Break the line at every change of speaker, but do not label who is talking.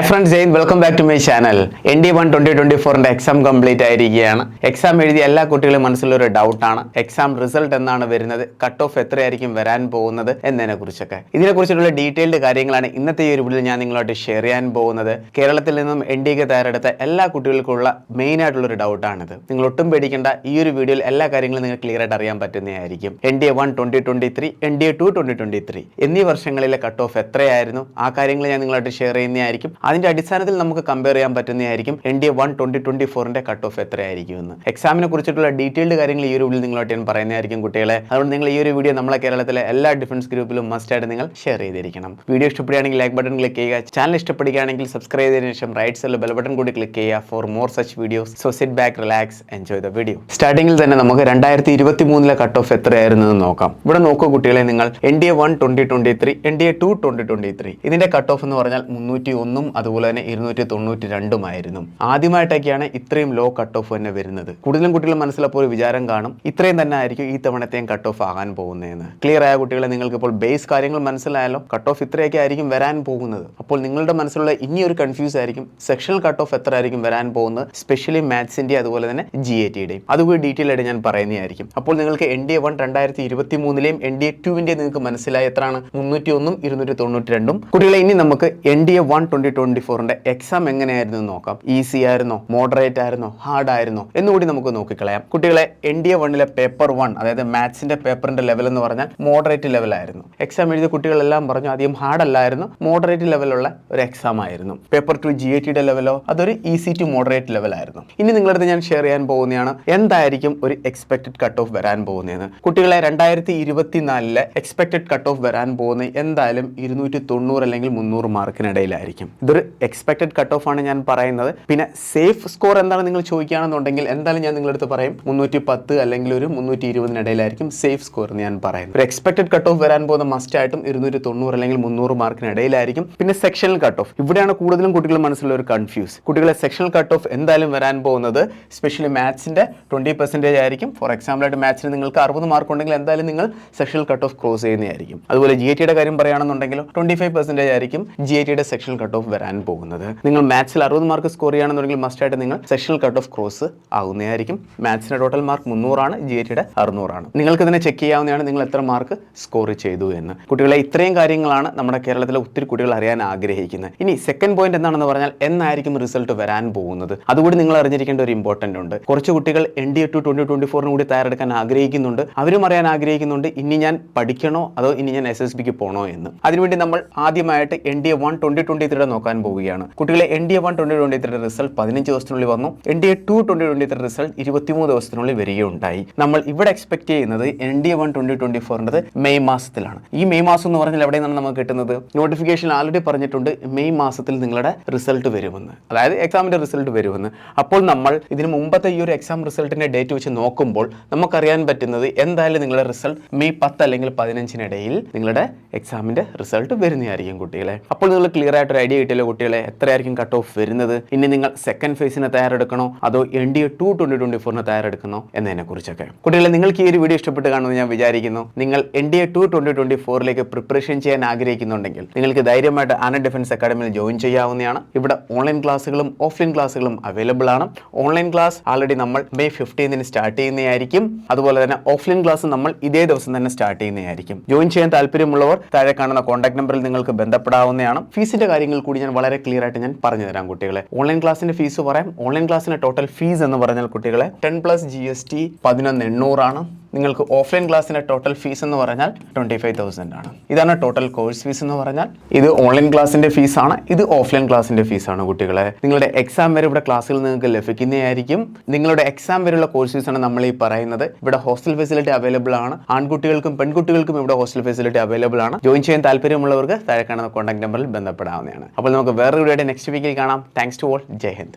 Hi friends Jain welcome back to my channel N D one twenty twenty ഫോറിന്റെ exam complete ആയിരിക്കുകയാണ്. Exam എഴുതിയ എല്ലാ കുട്ടികളും മനസ്സിലൊരു ഡൗട്ടാണ് എക്സാം റിസൾട്ട് എന്നാണ് വരുന്നത് കട്ട് ഓഫ് എത്രയായിരിക്കും വരാൻ പോകുന്നത് എന്നതിനെ കുറിച്ചൊക്കെ ഇതിനെ കുറിച്ചുള്ള ഡീറ്റെയിൽഡ് കാര്യങ്ങളാണ് ഇന്നത്തെ ഈ ഒരു വീഡിയോയിൽ ഞാൻ നിങ്ങളോട്ട് ഷെയർ ചെയ്യാൻ പോകുന്നത്. കേരളത്തിൽ നിന്നും എൻ ഡി ഒക്കെ തയ്യാറെടുത്ത എല്ലാ കുട്ടികൾക്കുള്ള മെയിൻ ആയിട്ടുള്ള ഒരു ഡൗട്ടാണിത് നിങ്ങൾ ഒട്ടും പേടിക്കേണ്ട ഈ ഒരു വീഡിയോയിൽ എല്ലാ കാര്യങ്ങളും നിങ്ങൾക്ക് ക്ലിയർ ആയിട്ട് അറിയാൻ പറ്റുന്നതായിരിക്കും. N D A one twenty twenty three N D A two twenty twenty three എന്നീ വർഷങ്ങളിലെ കട്ട് ഓഫ് എത്രയായിരുന്നു? ആ കാര്യങ്ങൾ ഞാൻ നിങ്ങളായിട്ട് ഷെയർ ചെയ്യുന്നതായിരിക്കും. അതിന്റെ അടിസ്ഥാനത്തിൽ നമുക്ക് കമ്പയർ ചെയ്യാൻ പറ്റുന്നതായിരിക്കും N D A one twenty twenty ഫോറിന്റെ കട്ട് ഓഫ് എത്രയായിരിക്കും എന്ന് എക്സാമിനെ കുറിച്ചിട്ടുള്ള ഡീറ്റെയിൽഡ് കാര്യങ്ങൾ ഈ ഒരു വീഡിയോ നിങ്ങളായിട്ട് ഞാൻ പറയുന്നതായിരിക്കും കുട്ടികളെ. അതുകൊണ്ട് നിങ്ങൾ ഈ ഒരു വീഡിയോ നമ്മളെ കേരളത്തിലെ എല്ലാ ഡിഫൻസ് ഗ്രൂപ്പിലും മസ്റ്റ് ആയിട്ട് നിങ്ങൾ ഷെയർ ചെയ്തിരിക്കണം. വീഡിയോ ഇഷ്ടപ്പെടുകയാണെങ്കിൽ ലൈക്ക് ബട്ടൺ ക്ലിക്ക് ചെയ്യുക. ചാനൽ ഇഷ്ടപ്പെടുകയാണെങ്കിൽ സബ്സ്ക്രൈബ് ചെയ്തതിനു ശേഷം റൈറ്റ് സൈഡിൽ ബെൽ ബട്ടൺ കൂടി ക്ലിക്ക് ചെയ്യുക for more such videos so sit back relax enjoy the video സ്റ്റാർട്ടിംഗിൽ തന്നെ നമുക്ക് രണ്ടായിരത്തി ഇരുപത്തി മൂന്നിലെ കട്ട് ഓഫ് എത്രയായിരുന്നു എന്ന് നോക്കാം. ഇവിടെ നോക്കൂ കുട്ടികളെ നിങ്ങൾ N D A one twenty twenty three N D A two twenty twenty three ഇതിന്റെ കട്ട് ഓഫ് എന്ന് പറഞ്ഞാൽ മുന്നൂറ്റി ഒന്നും അതുപോലെ തന്നെ ഇരുന്നൂറ്റി തൊണ്ണൂറ്റി രണ്ടുമായിരുന്നു ആദ്യമായിട്ടൊക്കെയാണ് ഇത്രയും ലോ കട്ട് ഓഫ് തന്നെ വരുന്നത്. കൂടുതലും കുട്ടികൾ മനസ്സിലപ്പോൾ ഒരു വിചാരം കാണും ഇത്രയും തന്നെ ആയിരിക്കും ഈ തവണത്തെയും കട്ട് ഓഫ് ആകാൻ പോകുന്നതെന്ന്. ക്ലിയർ ആയ കുട്ടികളെ? നിങ്ങൾക്ക് ഇപ്പോൾ ബേസ് കാര്യങ്ങൾ മനസ്സിലായാലോ കട്ട് ഓഫ് ഇത്രയൊക്കെ ആയിരിക്കും വരാൻ പോകുന്നത്. അപ്പോൾ നിങ്ങളുടെ മനസ്സിലുള്ള ഇനി ഒരു കൺഫ്യൂസ് ആയിരിക്കും സെക്ഷണൽ കട്ട് ഓഫ് എത്ര ആയിരിക്കും വരാൻ പോകുന്നത്? സ്പെഷ്യലി മാത്സിന്റെ അതുപോലെ തന്നെ ജി എ ടിയുടെയും അതുകൂടി ഡീറ്റെയിൽ ആയിട്ട് ഞാൻ പറയുന്നതായിരിക്കും. അപ്പോൾ നിങ്ങൾക്ക് എൻ ഡി എ വൺ രണ്ടായിരത്തി ഇരുപത്തി മൂന്നിലെയും എൻ ഡി എ ടുവിന്റെ നിങ്ങൾക്ക് മനസ്സിലായി എത്രയാണ്? മുന്നൂറ്റി ഒന്നും ഇരുന്നൂറ്റി തൊണ്ണൂറ്റി രണ്ടും കുട്ടികളെ ഇനി നമുക്ക് N D A one twenty twenty ഫോറിന്റെ എക്സാം എങ്ങനെയായിരുന്നു നോക്കാം. ഈസി ആയിരുന്നോ? മോഡറേറ്റ് ആയിരുന്നോ? ഹാർഡ് ആയിരുന്നോ? എന്നുകൂടി നമുക്ക് നോക്കിക്കളയാം. കുട്ടികളെ എൻ ഡി എ വണ്ണിലെ പേപ്പർ വൺ അതായത് മാത്സിന്റെ പേപ്പറിന്റെ ലെവൽ എന്ന് പറഞ്ഞാൽ മോഡറേറ്റ് ലെവൽ ആയിരുന്നു. എക്സാം എഴുതിയ കുട്ടികളെല്ലാം പറഞ്ഞു അധികം ഹാർഡ് അല്ലായിരുന്നു. മോഡറേറ്റ് ലെവലുള്ള ഒരു എക്സാം ആയിരുന്നു. പേപ്പർ ടു ജി എ ടിയുടെ ലെവലോ അതൊരു ഈസി ടു മോഡറേറ്റ് ലെവൽ ആയിരുന്നു. ഇനി നിങ്ങളടുത്ത് ഞാൻ ഷെയർ ചെയ്യാൻ പോകുന്നതാണ് എന്തായിരിക്കും ഒരു എക്സ്പെക്ടഡ് കട്ട് ഓഫ് വരാൻ പോകുന്നതെന്ന്. കുട്ടികളെ രണ്ടായിരത്തി ഇരുപത്തിനാലിലെ എക്സ്പെക്ടഡ് കട്ട് ഓഫ് വരാൻ പോകുന്നത് എന്തായാലും ഇരുന്നൂറ്റി തൊണ്ണൂറ് അല്ലെങ്കിൽ മുന്നൂറ് മാർക്കിനിടയിലായിരിക്കും ഇതൊരു എക്സ്പെക്ടഡ് കട്ട് ഓഫ് ആണ് ഞാൻ പറയുന്നത്. പിന്നെ സേഫ് സ്കോർ എന്താണ് നിങ്ങൾ ചോദിക്കുകയാണെന്നുണ്ടെങ്കിൽ എന്തായാലും ഞാൻ നിങ്ങളടുത്ത് പറയും മുന്നൂറ്റി പത്ത് അല്ലെങ്കിൽ ഒരു മുന്നൂറ്റി ഇരുപതിനിടയിലായിരിക്കും സേഫ് സ്കോർ എന്ന് ഞാൻ പറയും ഒരു എക്സ്പെക്ടഡ് കട്ട് ഓഫ് വരാൻ പോകുന്ന മസ്റ്റ് ആയിട്ടും ഇരുന്നൂറ്റി തൊണ്ണൂറ് അല്ലെങ്കിൽ മുന്നൂറ് മാർക്കിനിടയിലായിരിക്കും. പിന്നെ സെക്ഷണൽ കട്ട് ഓഫ് ഇവിടെയാണ് കൂടുതലും കുട്ടികൾ മനസ്സിലുള്ള ഒരു കൺഫ്യൂസ് കുട്ടികളെ സെക്ഷണൽ കട്ട് ഓഫ് എന്തായാലും വരാൻ പോകുന്നത് സ്പെഷ്യലി മാത്സിന്റെ ട്വന്റി പെർസെന്റേജ് ആയിരിക്കും. ഫോർ എക്സാമ്പിൾ ആയിട്ട് മാത്സിന് നിങ്ങൾക്ക് അറുപത് മാർക്ക് ഉണ്ടെങ്കിൽ എന്തായാലും നിങ്ങൾ സെക്ഷണൽ കട്ട് ഓഫ് ക്രോസ് ചെയ്യുന്നതായിരിക്കും. അതുപോലെ ജി ഐ ടിയുടെ കാര്യം പറയുകയാണെന്നുണ്ടെങ്കിൽ ട്വന്റി ഫൈവ് പെർസെന്റേജ് ആയിരിക്കും ജി ഐ ടിയുടെ സെക്ഷണൽ കട്ട് ഓഫ് വരാൻ പോകുന്നത്. നിങ്ങൾ മാത്സിൽ അറുപത് മാർക്ക് സ്കോർ ചെയ്യുകയാണെന്നുണ്ടെങ്കിൽ മസ്റ്റ് ആയിട്ട് നിങ്ങൾ സെഷണൽ കട്ട് ഓഫ് ക്രോസ് ആകുന്നതായിരിക്കും. മാത്സിന്റെ ടോട്ടൽ മാർക്ക് മുന്നൂറാണ് ജി എ ടിയുടെ അറുന്നൂറാണ്. നിങ്ങൾക്ക് ഇതിനെ ചെക്ക് ചെയ്യാവുന്നതാണ് നിങ്ങൾ എത്ര മാർക്ക് സ്കോർ ചെയ്തു എന്ന്. കുട്ടികളെ ഇത്രയും കാര്യങ്ങളാണ് നമ്മുടെ കേരളത്തിലെ ഒത്തിരി കുട്ടികൾ അറിയാൻ ആഗ്രഹിക്കുന്നത്. ഇനി സെക്കൻഡ് പോയിന്റ് എന്താണെന്ന് പറഞ്ഞാൽ എന്നായിരിക്കും റിസൾട്ട് വരാൻ പോകുന്നത്. അതുകൂടി നിങ്ങൾ അറിഞ്ഞിരിക്കേണ്ട ഒരു ഇമ്പോർട്ടന്റ് ഉണ്ട്. കുറച്ച് കുട്ടികൾ N D A two twenty twenty ഫോറിന് കൂടി തയ്യാറെടുക്കാൻ ആഗ്രഹിക്കുന്നുണ്ട്. അവരും അറിയാൻ ആഗ്രഹിക്കുന്നുണ്ട് ഇനി ഞാൻ പഠിക്കണോ? അതോ ഇനി ഞാൻ എസ് എസ് ബിക്ക് പോകണോ എന്ന്. അതിനുവേണ്ടി നമ്മൾ ആദ്യമായിട്ട് N D A one twenty twenty ത്രീയുടെ നോക്കാൻ പോവുകയാണ്. കുട്ടികളെ N D A one twenty twenty ത്രീയുടെ റിസൾട്ട് പതിനഞ്ച് ദിവസത്തിനുള്ളിൽ വന്നു. N D A two twenty twenty three result ഇരുപത്തിമൂന്ന് ദിവസത്തിനുള്ളിൽ വരികയുണ്ടായി. നമ്മൾ ഇവിടെ എക്സ്പെക്ട് ചെയ്യുന്നത് N D A one twenty twenty ഫോറിന്റെ മെയ് മാസത്തിലാണ്. ഈ മെയ് മാസം എന്ന് പറഞ്ഞാൽ എവിടെ നിന്നാണ് നമുക്ക് കിട്ടുന്നത്? നോട്ടിഫിക്കേഷൻ ആൾറെഡി പറഞ്ഞിട്ടുണ്ട് മെയ് മാസത്തിൽ നിങ്ങളുടെ റിസൾട്ട് വരുമെന്ന്. അതായത് എക്സാമിന്റെ റിസൾട്ട് വരുമെന്ന്. അപ്പോൾ നമ്മൾ ഇതിന് മുമ്പത്തെ ഈ ഒരു എക്സാം റിസൾട്ടിന്റെ ഡേറ്റ് വെച്ച് നോക്കുമ്പോൾ നമുക്കറിയാൻ പറ്റുന്നത് എന്തായാലും നിങ്ങളുടെ റിസൾട്ട് മെയ് പത്ത് അല്ലെങ്കിൽ പതിനഞ്ചിനിടയിൽ നിങ്ങളുടെ എക്സാമിന്റെ റിസൾട്ട് വരുന്നതായിരിക്കും കുട്ടികളെ. അപ്പോൾ നിങ്ങൾ ക്ലിയർ ആയിട്ട് ഒരു ഐഡിയ കിട്ടിയല്ലോ. കുട്ടികളെ എത്രയായിരിക്കും കട്ട് ഓഫ് വരുന്നത്? ഇനി നിങ്ങൾ സെക്കൻഡ് ഫേസിന് തയ്യാറെടുക്കണോ? അതോ N D A two twenty twenty ഫോറിന് തയ്യാറെടുക്കണോ? എന്നതിനെ കുറിച്ചൊക്കെ. കുട്ടികളെ നിങ്ങൾക്ക് ഈ ഒരു വീഡിയോ ഇഷ്ടപ്പെട്ട് കാണുമെന്ന് ഞാൻ വിചാരിക്കുന്നു. നിങ്ങൾ N D A two twenty twenty ഫോറിലേക്ക് preparation ചെയ്യാൻ ആഗ്രഹിക്കുന്നുണ്ടെങ്കിൽ നിങ്ങൾക്ക് ധൈര്യമായിട്ട് ആന ഡിഫൻസ് അക്കാഡമിയിൽ ജോയിൻ ചെയ്യാവുന്നതാണ്. ഇവിടെ ഓൺലൈൻ ക്ലാസ്സുകളും ഓഫ്ലൈൻ ക്ലാസ്സുകളും അവൈലബിൾ ആണ്. ഓൺലൈൻ ക്ലാസ് ആൾറെഡി നമ്മൾ മെയ് ഫിഫ്റ്റീനിന് സ്റ്റാർട്ട് ചെയ്യുന്നതായിരിക്കും. അതുപോലെ തന്നെ ഓഫ്ലൈൻ ക്ലാസ് നമ്മൾ ഇതേ ദിവസം തന്നെ സ്റ്റാർട്ട് ചെയ്യുന്നതായിരിക്കും. ജോയിൻ ചെയ്യാൻ താല്പര്യമുള്ളവർ താഴെ കാണുന്ന കോൺടാക്ട് നമ്പറിൽ നിങ്ങൾക്ക് ബന്ധപ്പെടാവുന്നതാണ്. ഫീസിന്റെ കാര്യങ്ങൾ കൂടി ഞാൻ വളരെ ക്ലിയർ ആയിട്ട് ഞാൻ പറഞ്ഞു തരാം കുട്ടികളെ. ഓൺലൈൻ ക്ലാസ്സിന്റെ ഫീസ് പറയാം. ഓൺലൈൻ ക്ലാസ്സിന്റെ ടോട്ടൽ ഫീസ് എന്ന് പറഞ്ഞാൽ കുട്ടികളെ ten plus G S T പതിനൊന്ന് എണ്ണൂറാണ്. നിങ്ങൾക്ക് ഓഫ്ലൈൻ ക്ലാസ്സിന്റെ ടോട്ടൽ ഫീസ് എന്ന് പറഞ്ഞാൽ ട്വന്റി ഫൈവ് തൗസൻഡ് ആണ്. ഇതാണ് ടോട്ടൽ കോഴ്സ് ഫീസ് എന്ന് പറഞ്ഞാൽ ഇത് ഓൺലൈൻ ക്ലാസ്സിന്റെ ഫീസാണ് ഇത് ഓഫ്ലൈൻ ക്ലാസ്സിന്റെ ഫീസാണ് കുട്ടികളെ. നിങ്ങളുടെ എക്സാം വരെ ഇവിടെ ക്ലാസ്സിൽ നിങ്ങൾക്ക് ലഭിക്കുന്നതായിരിക്കും. നിങ്ങളുടെ എക്സാം വരെയുള്ള കോഴ്സ് ഫീസാണ് നമ്മൾ ഈ പറയുന്നത്. ഇവിടെ ഹോസ്റ്റൽ ഫെസിലിറ്റി അവൈലബിൾ ആണ്. ആൺകുട്ടികൾക്കും പെൺകുട്ടികൾക്കും ഇവിടെ ഹോസ്റ്റൽ ഫെസിലിറ്റി അവൈലബിൾ ആണ്. ജോയിൻ ചെയ്യാൻ താല്പര്യമുള്ളവർക്ക് താഴെ കാണുന്ന കോൺടാക്ട് നമ്പറിൽ ബന്ധപ്പെടാവുന്നതാണ്. അപ്പോൾ നമുക്ക് വേറൊരു വീഡിയോ നെക്സ്റ്റ് വീക്കിൽ കാണാം. Thanks to all Jai Hind.